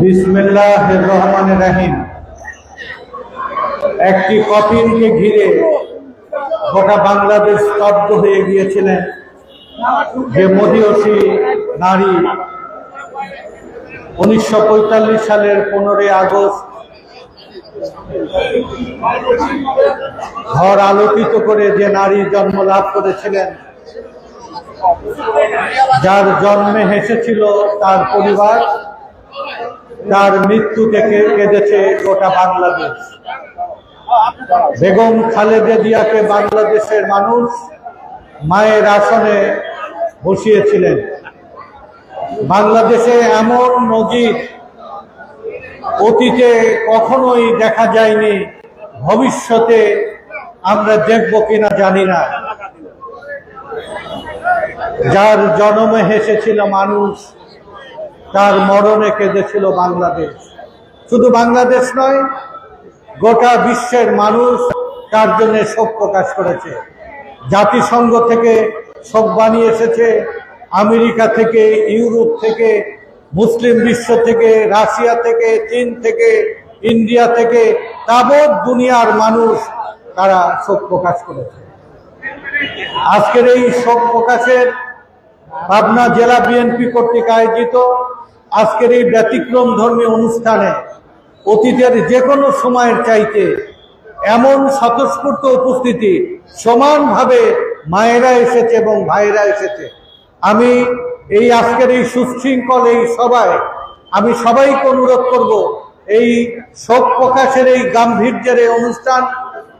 বিসমিল্লাহ রহমান রাহিম। একটি কফিনকে ঘিরে গোটা বাংলাদেশ স্তব্ধ হয়ে গিয়েছিলেন যে মহিয়সী নারী। উনিশশো পঁয়তাল্লিশ সালের পনেরোই আগস্ট ঘর আলোকিত করে যে নারী জন্ম লাভ করেছিলেন, যার জন্মে হেসেছিল তার পরিবার। তার মৃত্যু থেকে কেঁদেছে গোটা বাংলাদেশ। বেগম খালেদা জিয়াকে বাংলাদেশের মানুষ মায়ের আসনে বসিয়েছিলেন। বাংলাদেশে এমন নজির অতীতে কখনোই দেখা যায়নি, ভবিষ্যতে আমরা দেখব কিনা জানি না। যার জন্মে হেসেছিল মানুষ তার মরণে কেঁদেছিল বাংলাদেশ। শুধু বাংলাদেশ নয়, গোটা বিশ্বের মানুষ তার জন্য শোক প্রকাশ করেছে। জাতিসংঘ থেকে শোক বানিয়ে এসেছে, আমেরিকা থেকে, ইউরোপ থেকে, মুসলিম বিশ্ব থেকে, রাশিয়া থেকে, চীন থেকে, ইন্ডিয়া থেকে, তাবৎ দুনিয়ার মানুষ তারা শোক প্রকাশ করেছে। আজকের এই শোক প্রকাশের পাবনা জেলা বিএনপি কর্তৃক আয়োজিত আজকের এই ব্যতিক্রম ধর্মী অনুষ্ঠানে অতীতের যে কোনো সময়ের চাইতে এমন স্বতঃস্ফূর্ত উপস্থিতি সমানভাবে মায়েরা এসেছে এবং ভাইয়েরা এসেছে। আমি এই আজকের এই সুশৃঙ্খল এই সভায় আমি সবাইকে অনুরোধ করব, এই শোক প্রকাশের এই গাম্ভীর্যের এই অনুষ্ঠান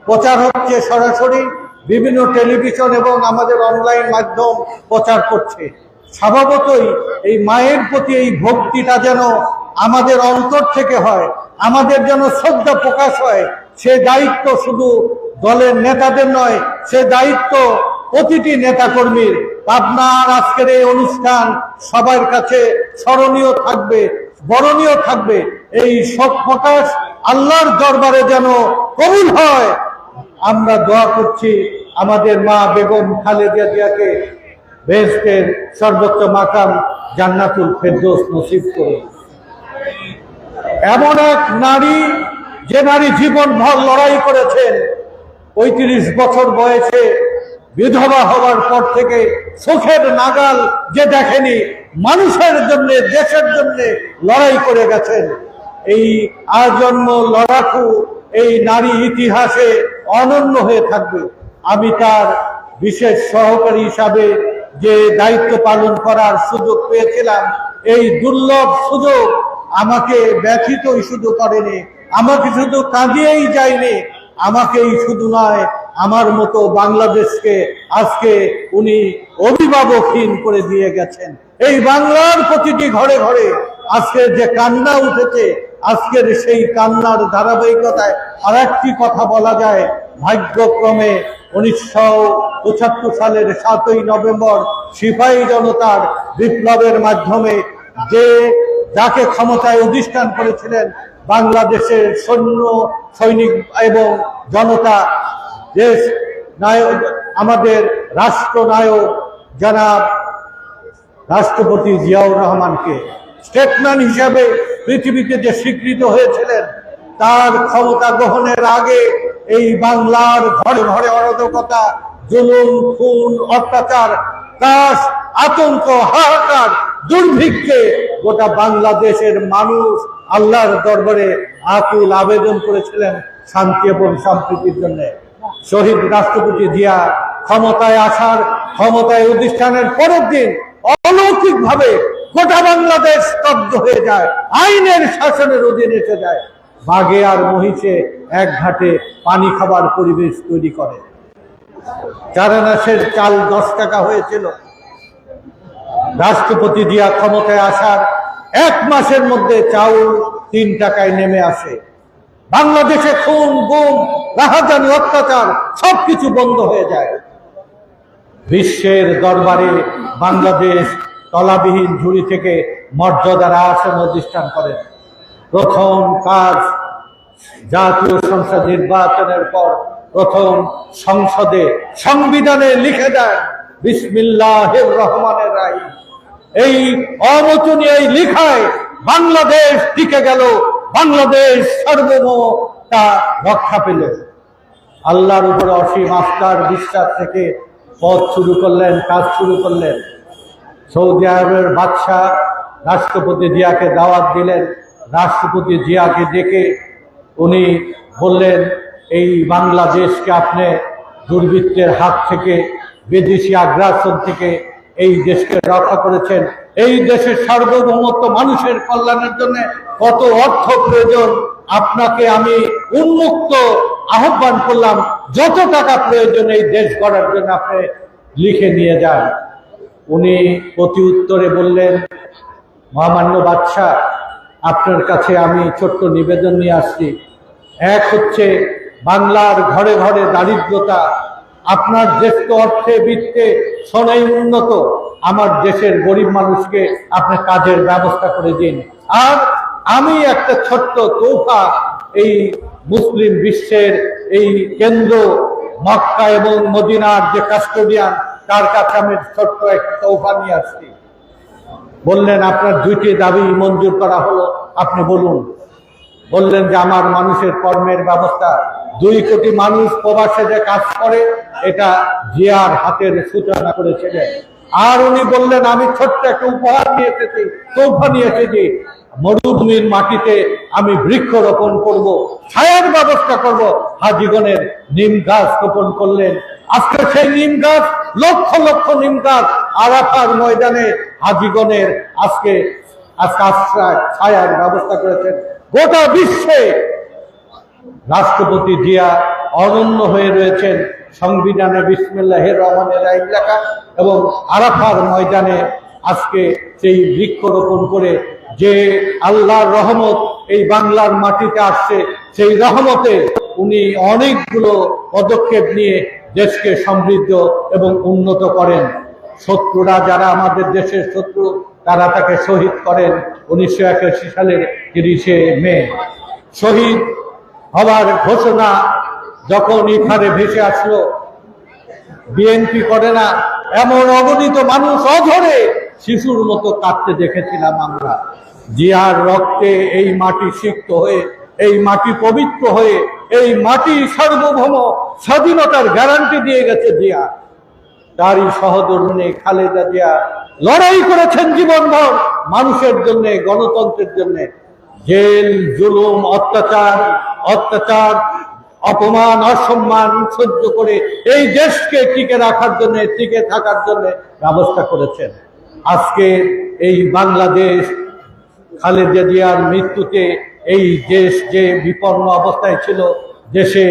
প্রচার হচ্ছে সরাসরি, বিভিন্ন টেলিভিশন এবং আমাদের অনলাইন মাধ্যম প্রচার করছে। স্বভাবতই এই মায়ের প্রতি এই ভক্তিটা যেন আমাদের অন্তর থেকে হয়, আমাদের যেন শ্রদ্ধা প্রকাশ হয়, সে দায়িত্ব শুধু দলের নেতাদের নয়, সে দায়িত্ব প্রতিটি নেতাকর্মীর। পাবনার আজকের এই অনুষ্ঠান সবার কাছে স্মরণীয় থাকবে, বরণীয় থাকবে। এই শোক প্রকাশ আল্লাহর দরবারে যেন কবুল হয়। আমরা দোয়া করছি আমাদের মা বেগম খালেদা জিয়াকে বেহেস্তের সর্বোচ্চ মাকাম জান্নাতুল ফেরদৌস নসিব করুন। এমন এক নারী যে নারী জীবনভর লড়াই করেছেন, পঁয়ত্রিশ বছর বয়সে বিধবা হওয়ার পর থেকে চোখের নাগাল যে দেখেনি, মানুষের জন্য, দেশের জন্য লড়াই করে গেছেন। এই আজন্ম লড়াকু এই নারী ইতিহাসে অনন্য হয়ে থাকবে। আমি তার বিশেষ সহকারী হিসাবে যে দায়িত্ব পালন করার সুযোগ পেয়েছিলাম, এই দুর্লভ সুযোগ আমাকে ব্যথিত শুধু করেনি, আমাকে শুধু কাঁদিয়েই যায়নি, আমাকেই শুধু নয়, আমার মতো বাংলাদেশকে আজকে উনি অভিভাবকহীন করে দিয়ে গেছেন। এই বাংলার প্রতিটি ঘরে ঘরে আজকের যে কান্না উঠেছে, আজকের সেই কান্নার ধারাবাহিকতায় আর একটি কথা বলা যায়। ভাগ্যক্রমে উনিশশো পঁচাত্তর সালের সাতই নভেম্বর সিপাহী জনতার বিপ্লবের মাধ্যমে যে যাকে ক্ষমতায় অধিষ্ঠান করেছিলেন বাংলাদেশের সৈন্য, সৈনিক এবং জনতা দেশ নায়ক, আমাদের রাষ্ট্রনায়ক জনাব রাষ্ট্রপতি জিয়াউর রহমানকে স্টেটম্যান হিসাবে পৃথিবীতে যে স্বীকৃত হয়েছিলেন, তার ক্ষমতা গ্রহণের আগে এই বাংলার ঘরে ঘরে অরাধকতা জুলুম, খুন, অত্যাচার, ত্রাস, আতঙ্ক, হাহাকার, দুর্ভিক্ষে গোটা বাংলাদেশের মানুষ আল্লাহর দরবারে আকুল আবেদন করেছিলেন শান্তি এবং সম্প্রীতির জন্য। শহীদ রাষ্ট্রপতি জিয়া ক্ষমতায় আসার, ক্ষমতায় অধিষ্ঠানের পরের দিন অলৌকিক ভাবে গোটা বাংলাদেশ স্তব্ধ হয়ে যায়, আইনের শাসনের অধীনে এসে যায়। বাঘে আর মহিষে এক ঘাটে পানি খাবার পরিবেশ তৈরি করে। চারানাশের চাল দশ টাকা হয়েছিল। রাষ্ট্রপতি দিয়া ক্ষমতায় আসার এক মাসের মধ্যে চাউল তিন টাকায় নেমে আসে। বাংলাদেশে খুন, গুম, রাহাজানি, অত্যাচার সবকিছু বন্ধ হয়ে যায়। বিশ্বের দরবারে বাংলাদেশ তলাবিহীন ঝুড়ি থেকে মর্যাদার আসন অধিষ্ঠান করেন। প্রথম কাজ জাতীয় সংসদ নির্বাচনের পর প্রথম সংসদে সংবিধানে লিখে দেন বিসমিল্লাহ রহমানের রাহিম এই অমোচনীয় লিখায় বাংলাদেশ টিকে গেল, বাংলাদেশ সার্বভৌমতা রক্ষা পেল। আল্লাহর উপর অসীম আস্থার বিশ্বাস থেকে পথ শুরু করলেন, কাজ শুরু করলেন। সৌদি আরবের বাদশাহ রাষ্ট্রপতি জিয়াকে দাওয়াত দিলেন। রাষ্ট্রপতি জিয়াকে ডেকে উনি বললেন, এই বাংলাদেশকে আপনি দুর্বৃত্তের হাত থেকে, বিদেশি আগ্রাসন থেকে এই দেশকে রক্ষা করেছেন। এই দেশের সার্বভৌমত্ব মানুষের কল্যাণের জন্য কত অর্থ প্রয়োজন। আপনাকে আমি উন্মুক্ত আহ্বান করলাম, যত টাকা প্রয়োজন এই দেশ গড়ার জন্য আপনি লিখে নিয়ে যান। উনি প্রতি উত্তরে বললেন, মহামান্য বাদশাহ, আপনার কাছে আমি ছোট্ট নিবেদন নিয়ে আসছি। এক হচ্ছে বাংলার ঘরে ঘরে দারিদ্রতা। আপনার দেশ তো অর্থে, বৃত্তে সনাই উন্নত। আমার দেশের গরিব মানুষকে আপনি কাজের ব্যবস্থা করে দিন। আর আমি একটা ছোট্ট তৌফা এই মুসলিম বিশ্বের এই কেন্দ্র, মক্কা এবং মদিনার যে কাস্টোডিয়ান তার কাছে আমি ছোট্ট একটা তৌফা নিয়ে আসছি। বললেন, আপনার দুইটি দাবি মঞ্জুর করা হলো। আপনি বলুন। বললেন যে, আমার মানুষের কর্মের ব্যবস্থা। দুই কোটি মানুষ প্রবাসে যে কাজ করে, এটা জিয়ার হাতের সূচনা করেছিলেন। আর উনি বললেন, আমি ছোট্ট একটা উপহার নিয়ে এসেছি, তৌফা নিয়ে এসেছি। মরুভূমির মাটিতে আমি বৃক্ষ রোপণ করব, ছায়ার ব্যবস্থা করব। হাজিগণের নিম গাছ রোপণ করলেন। আজকে সেই নিম গাছ লক্ষ লক্ষ নিম আরাফার ময়দানে হাজিগণের আজকে আজকে আশ্রয়, ছায়ার ব্যবস্থা করেছেন। গোটা বিশ্বে রাষ্ট্রপতি জিয়া অনন্য হয়ে রয়েছেন সংবিধানে বিসমিল্লাহ রহমানের আইন লেখা এবং আরাফার ময়দানে আজকে সেই বৃক্ষরোপণ করে যে আল্লাহর রহমত এই বাংলার মাটিতে আসছে, সেই রহমতে উনি অনেকগুলো পদক্ষেপ নিয়ে দেশকে সমৃদ্ধ এবং উন্নত করেন। শত্রুরা যারা আমাদের দেশের শত্রু, তারা তাকে শহীদ করেন উনিশশো একাশি সালের তিরিশে মে। শহীদ হবার ঘোষণা যখন এখানে ভেসে আসলো, বিএনপি করে না, এমন অগণিত মানুষ অধরে শিশুর মতো কাঁদতে দেখেছিলাম আমরা। জিয়ার রক্তে এই মাটি সিক্ত হয়ে, এই মাটি পবিত্র হয়ে এই মাটি সার্বভৌম স্বাধীনতার গ্যারান্টি দিয়ে গেছে জিয়া। তারই সহধর্মিনী খালেদা জিয়া লড়াই করেছেন জীবনভর মানুষের জন্য, গণতন্ত্রের জন্য। জেল, জুলুম, অত্যাচার অত্যাচার, অপমান, অসম্মান সহ্য করে এই দেশকে টিকে রাখার জন্য, টিকে থাকার জন্য ব্যবস্থা করেছেন। আজকে এই বাংলাদেশ খালেদা জিয়ার মৃত্যুতে এই দেশ যে বিপন্ন অবস্থায় ছিল, দেশে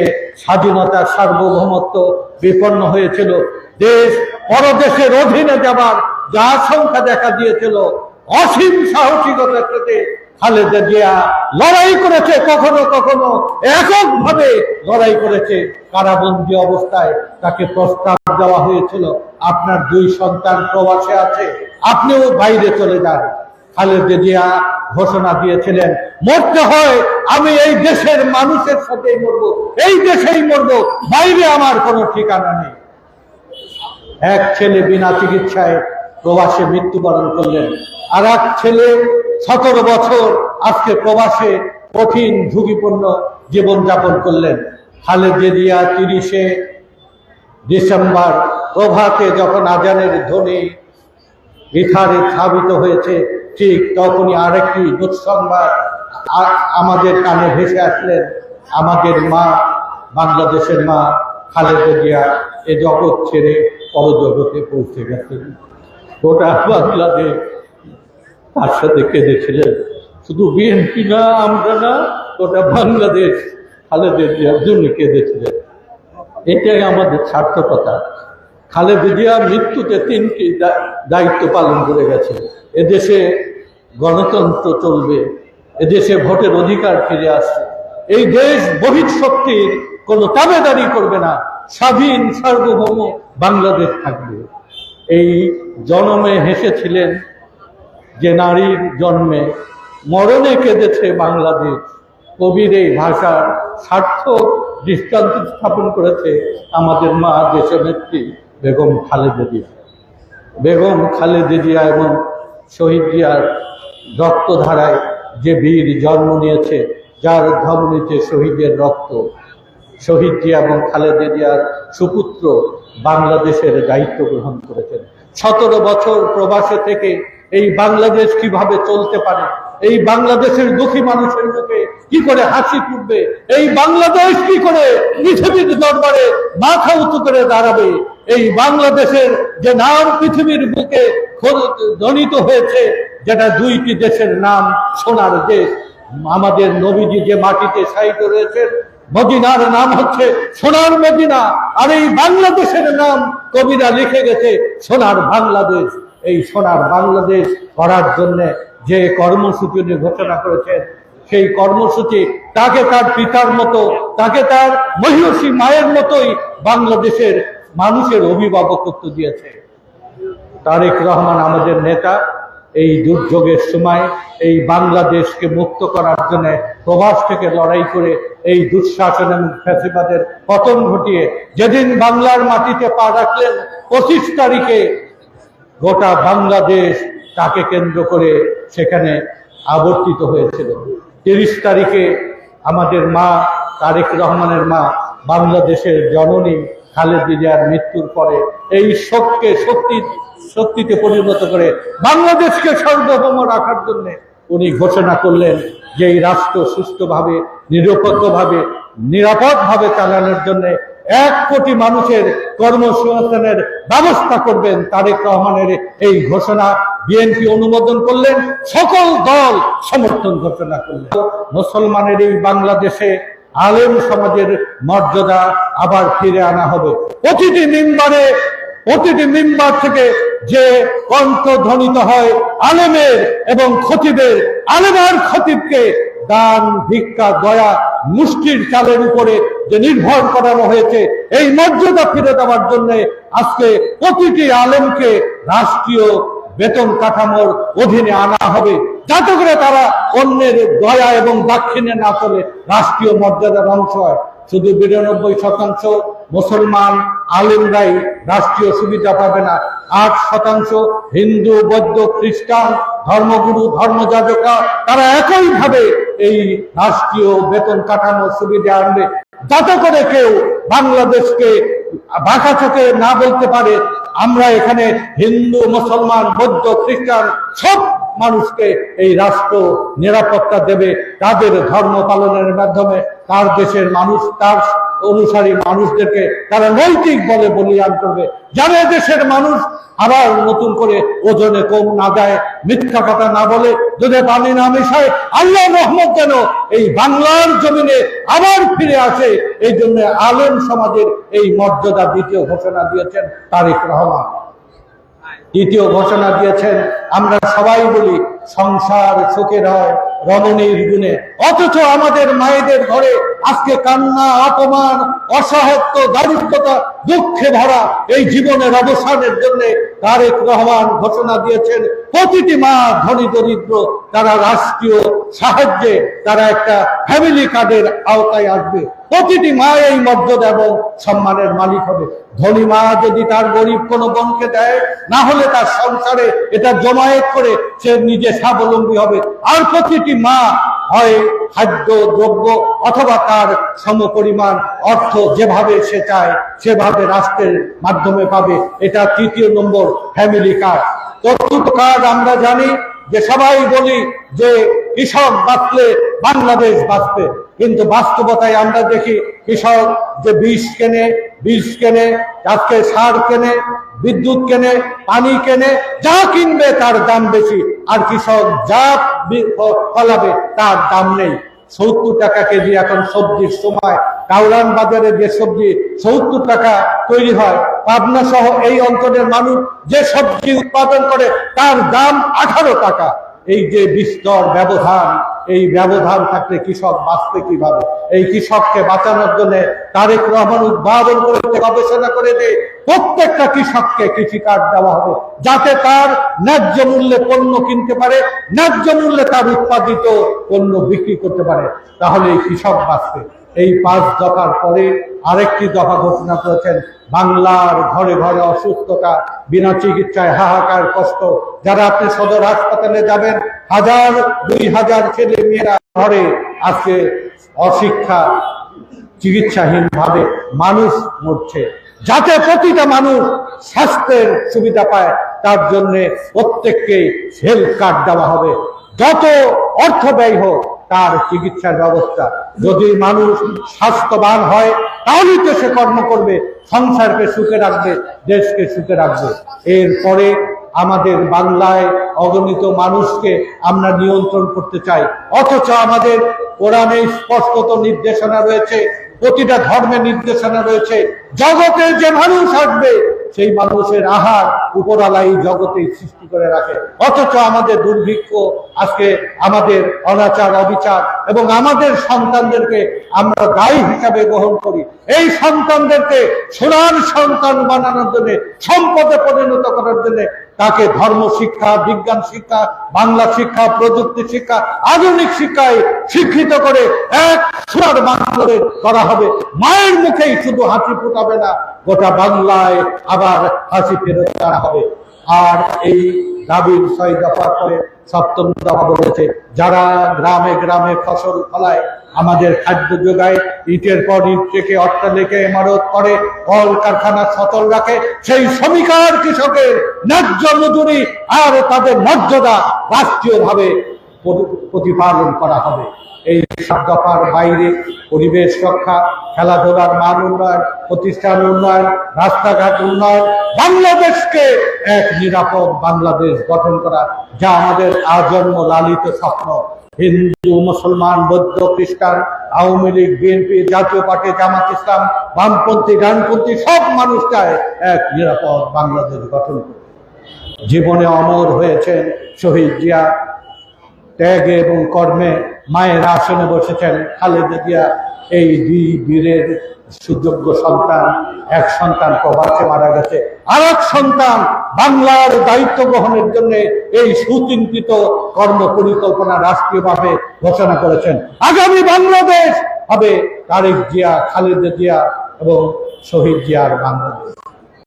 স্বাধীনতার সার্বভৌমত্ব বিপন্ন হয়েছিল, দেশ পরদেশের অধীনে যাবার যা আশঙ্কা দেখা দিয়েছিল, অসীম সাহসিকতার সাথে খালেদা জিয়া লড়াই করেছে, কখনো কখনো এককভাবে লড়াই করেছে। কারাবন্দী অবস্থায় তাকে প্রস্তাব দেওয়া হয়েছিল, আপনার দুই সন্তান প্রবাসে আছে, আপনিও বাইরে চলে যান। খালেদা জিয়া ঘোষণা দিয়েছিলেন, মরতে হয়, আমি এই দেশের মানুষের সাথেই মরবো, এই দেশেই মরবো, বাইরে আমার কোনো ঠিকানা নেই। এক ছেলে বিনা চিকিৎসায় প্রবাসে মৃত্যুবরণ করলেন আর এক ছেলে সতেরো বছর আজকে প্রবাসে কঠিন ঝুঁকিপূর্ণ জীবনযাপন করলেন। খালেদা জিয়া তিরিশে ডিসেম্বর প্রভাতে যখন আজানের ধ্বনি ইথারে স্থাপিত হয়েছে। ঠিক তখনই আরেকটি দুঃসংবাদ আমাদের কানে ভেসে আসলেন। আমাদের মা, বাংলাদেশের মা খালেদা জিয়া এ জগৎ ছেড়ে পরজগতে পৌঁছে গেছেন। গোটা বাংলাদেশ তার সাথে কেঁদেছিলেন। শুধু বিএনপি না, আমরা না, গোটা বাংলাদেশ খালেদা জিয়ার জন্য কেঁদেছিলেন। এটাই আমাদের সার্থকতা। খালেদা জিয়া মৃত্যুতে তিনটি দায়িত্ব পালন করে গেছে। এদেশে গণতন্ত্র চলবে, এদেশে ভোটের অধিকার ফিরে আসছে এই দেশ বহিঃশক্তির কোনো তাবেদারি করবে না, স্বাধীন, সার্বভৌম বাংলাদেশ থাকবে। এই জনমে হেসেছিলেন যে নারীর জন্মে মরণে কেঁদেছে বাংলাদেশ। কবির এই ভাষার সার্থক দৃষ্টান্ত স্থাপন করেছে আমাদের মা দেশনেত্রী বেগম খালেদা বেগম খালেদা এবং শহীদ জিয়ার রক্তধারায় যে বীর জন্ম নিয়েছে, যার ধমনীতে শহীদের রক্ত, শহীদ জিয়া এবং খালেদা জিয়ার সুপুত্র বাংলাদেশের দায়িত্ব গ্রহণ করেছেন। সতেরো বছর প্রবাসে থেকে এই বাংলাদেশ কীভাবে চলতে পারে, এই বাংলাদেশের দুঃখী মানুষের মুখে কি করে হাসি ফুটবে, এই বাংলাদেশ কি করে পৃথিবীর দরবারে মাথা উঁচু করে দাঁড়াবে এই বাংলাদেশের যে নাম পৃথিবীর বুকে ধ্বনিত হয়েছে, যেটা দুইটি দেশের নাম সোনার দেশ। আমাদের নবীজি যে মাটিতে সাহিত্য রয়েছেন, মদিনার নাম হচ্ছে সোনার মদিনা। আর এই বাংলাদেশের নাম কবিরা লিখে গেছে, সোনার বাংলাদেশ। এই সোনার বাংলাদেশ করার জন্য যে কর্মসূচি উনি ঘোষণা করেছেন, সেই কর্মসূচি তাকে তার পিতার মতো, তাকে তার মহিষী মায়ের মতোই বাংলাদেশের মানুষের অভিভাবকত্ব দিয়েছে। তারেক রহমান আমাদের নেতা, এই দুর্যোগের সময় এই বাংলাদেশকে মুক্ত করার জন্য প্রবাস থেকে লড়াই করে এই দুঃশাসন এবং ফ্যাসিবাদের পতন ঘটিয়ে যেদিন বাংলার মাটিতে পা রাখলেন, পঁচিশ তারিখে গোটা বাংলাদেশ তাকে কেন্দ্র করে সেখানে আবর্তিত হয়েছিল। তিরিশ তারিখে আমাদের মা তারেক রহমানের মা বাংলাদেশের জননী খালেদা জিয়ার মৃত্যুর পরে এই শোককে, শক্তি, শক্তিতে পরিণত করে বাংলাদেশকে সার্বভৌম রাখার জন্য উনি ঘোষণা করলেন যে এই রাষ্ট্র সুস্থভাবে নিরপেক্ষভাবে, নিরাপদভাবে চালানোর জন্য এক কোটি মানুষের কর্মসংস্থানের ব্যবস্থা করবেন তারেক রহমানের এই ঘোষণা। বিএনপি অনুমোদন করলেন, সকল দল সমর্থন ঘোষণা করলেন। মুসলমানের এই বাংলাদেশে আলেম সমাজের মর্যাদা আবার ফিরে আনা হবে। প্রতিটি মিম্বারে, প্রতিটি মিম্বার থেকে যে কণ্ঠ হয় আলেমের এবং খতিবের আলেমার খতিবকে দান, ভিক্ষা, দয়া, মুষ্টির চালের উপরে যে নির্ভর করানো হয়েছে, এই মর্যাদা ফিরে দেওয়ার জন্য আজকে প্রতিটি আলেমকে রাষ্ট্রীয় বেতন কাঠামোর অধীনে আনা হবে। যাতে করে তারা অন্যের দয়া এবং দাক্ষিণে না চলে। রাষ্ট্রীয় মর্যাদার অংশ হয়। শুধু বিরানব্বই শতাংশ মুসলমান আলেমরাই রাষ্ট্রীয় সুবিধা পাবে না। আট শতাংশ হিন্দু, বৌদ্ধ, খ্রিস্টান, ধর্মগুরু ধর্মযাজকরা তারা একইভাবে এই রাষ্ট্রীয় বেতন কাঠামো সুবিধা আনবে। যাতে করে কেউ বাংলাদেশকে বাঁকা চোখে না বলতে পারে, আমরা এখানে হিন্দু, মুসলমান, বৌদ্ধ, খ্রিস্টান সব মানুষকে এই রাষ্ট্র নিরাপত্তা দেবে, তাদের ধর্ম পালনের মাধ্যমে, তার দেশের মানুষ, তার অনুসারী মানুষদেরকে তারা নৈতিক বলে বলিয়ান করবে। যারা দেশের মানুষ, আবার নতুন করে ওজনে কম না দেয়, মিথ্যা কথা না বলে, যদি পানি না মিশায়, আল্লাহ রহমত যেন এই বাংলার জমিনে আবার ফিরে আসে। এই জন্য আলেম সমাজের এই মর্যাদা দ্বিতীয় ঘোষণা দিয়েছেন তারেক রহমান। দ্বিতীয় ঘোষণা দিয়েছেন, আমরা সবাই বলি সংসার সুখের হয় রমণীর গুণে। অথচ আমাদের মায়েদের ঘরে আজকে কান্না, অপমান, অসহায়ত্ব, দারিদ্রতা, দুঃখে ভরা এই জীবনের অবসানের জন্য তারেক রহমান ঘোষণা দিয়েছেন, প্রতিটি মা ধনী দরিদ্র, তারা রাষ্ট্রীয় সাহায্যে তারা একটা ফ্যামিলি কার্ডের আওতায় আসবে। প্রতিটি মা এই মর্যাদা এবং সম্মানের মালিক হবে। ধনী মা যদি তার গরিব কোনো বোনকে দেয়, না হলে তার সংসারে এটা জমায়েত করে সে নিজে স্বাবলম্বী হবে। আর প্রতিটি মা হয় খাদ্য, দ্রব্য অথবা তার সমপরিমাণ অর্থ যেভাবে সে চায়, সেভাবে রাষ্ট্রের মাধ্যমে পাবে। এটা তৃতীয় নম্বর ফ্যামিলি কার্ড চতুর্থ কার্ড আমরা জানি যে সবাই বলি যে কৃষক বাঁচলে বাংলাদেশ বাঁচবে। কিন্তু বাস্তবতায় আমরা দেখি কৃষক যে বীজ কেনে বীজ কেনে, আজকে সার কেনে, বিদ্যুৎ কেনে, পানি কেনে, যা কিনবে তার দাম বেশি। আর কৃষক যা ফলাবে তার দাম নেই। সত্তর টাকা কেজি এখন সবজির সময়। কাউরান বাজারে যে সবজি সত্তর টাকা তৈরি হয়, পাবনা সহ এই অঞ্চলের মানুষ যে সবজি উৎপাদন করে, তার দাম আঠারো টাকা। এই যে বিস্তর ব্যবধান, এই ব্যবধান থাকলে কৃষক বাঁচবে কীভাবে? এই কৃষককে বাঁচানোর জন্য তারেক রহমান উদ্ভাবন করে গবেষণা করে যে প্রত্যেকটা কৃষককে কৃষি কার্ড দেওয়া হবে যাতে তার ন্যায্য মূল্যে পণ্য কিনতে পারে, ন্যায্য মূল্যে তার উৎপাদিত পণ্য বিক্রি করতে পারে। তাহলে এই কৃষক বাঁচবে। এই পাঁচ দফার পরে আরেকটি দফা ঘোষণা করেছেন বাংলার ঘরে ঘরে অসুস্থতা, বিনা চিকিৎসায় হাহাকার, কষ্ট। যারা আপনি সদর হাসপাতালে যাবেন, হাজার, দুই হাজার ছেলে মেয়েরা ঘরে আজকে অশিক্ষা, চিকিৎসাহীন ভাবে মানুষ মরছে। যাতে প্রতিটা মানুষ স্বাস্থ্যের সুবিধা পায়, তার জন্য প্রত্যেককেই হেলথ কার্ড দেওয়া হবে। যত অর্থ ব্যয় হোক তার চিকিৎসার ব্যবস্থা। যদি মানুষ স্বাস্থ্যবান হয়, তাহলেই তো সে কর্ম করবে, সংসারকে সুখে রাখবে, দেশকে সুখে রাখবে। এরপরে আমাদের বাংলায় অগণিত মানুষকে আমরা নিয়ন্ত্রণ করতে চাই। অথচ আমাদের কোরআনে স্পষ্টত নির্দেশনা রয়েছে, প্রতিটা ধর্মের নির্দেশনা রয়েছে, জগতে যে মানুষ আসবে সেই মানুষের আহার উপরালাই জগতে সৃষ্টি করে রাখে। অথচ আমাদের দুর্ভিক্ষ আজকে আমাদের অনাচার, অবিচার এবং আমাদের সন্তানদেরকে আমরা দায়ী হিসাবে গ্রহণ করি। এই সন্তানদেরকে সোনার সন্তান বানানোর জন্য, সম্পদে পরিণত করার জন্য তাকে ধর্ম শিক্ষা, বিজ্ঞান শিক্ষা, বাংলা শিক্ষা, প্রযুক্তি শিক্ষা, আধুনিক শিক্ষায় শিক্ষিত করে এক সোনার বাংলাদেশ করা হবে। মায়ের মুখেই শুধু হাসি ফুটাবে না, গোটা বাংলায় আবার হাসি ফেরত করা হবে। আর এই দাবির ছয় দফা করে সপ্তম দফা বলেছে, যারা গ্রামে গ্রামে ফসল ফলায়, আমাদের খাদ্য যোগায়, ইটের পর ইট থেকে লেখে ইমারত করে, কল কারখানা সচল রাখে, সেই শ্রমিকার কৃষকের ন্যায্য মজুরি আর তাদের মর্যাদা রাষ্ট্রীয়ভাবে প্রতিপালন করা হবে। এই সাত দফার বাইরে পরিবেশ রক্ষা, খেলাধুলার মান উন্নয়ন, প্রতিষ্ঠান উন্নয়ন, রাস্তাঘাট উন্নয়ন, বাংলাদেশকে এক নিরাপদ বাংলাদেশ গঠন করা, যা আমাদের আজন্ম লালিত স্বপ্ন। হিন্দু, মুসলমান, বৌদ্ধ, খ্রিস্টান, আওয়ামী লীগ, বিএনপি, জাতীয় পার্টি, জামাত ইসলাম, বামপন্থী, ডানপন্থী, সব মানুষ চায় এক নিরাপদ বাংলাদেশ গঠন জীবনে অমর হয়েছেন শহীদ জিয়া ত্যাগে এবং কর্মে মায়ের আসনে বসেছেন খালেদা জিয়া। এই দুই বীরের সুযোগ্য সন্তান, এক সন্তান প্রবাসে মারা গেছে। আর এক সন্তান বাংলার দায়িত্ব গ্রহণের জন্য এই সুচিন্তিত কর্ম পরিকল্পনা রাষ্ট্রীয়ভাবে ঘোষণা করেছেন। আগামী বাংলাদেশ হবে তারেক জিয়া, খালেদা জিয়া এবং শহীদ জিয়ার বাংলাদেশ।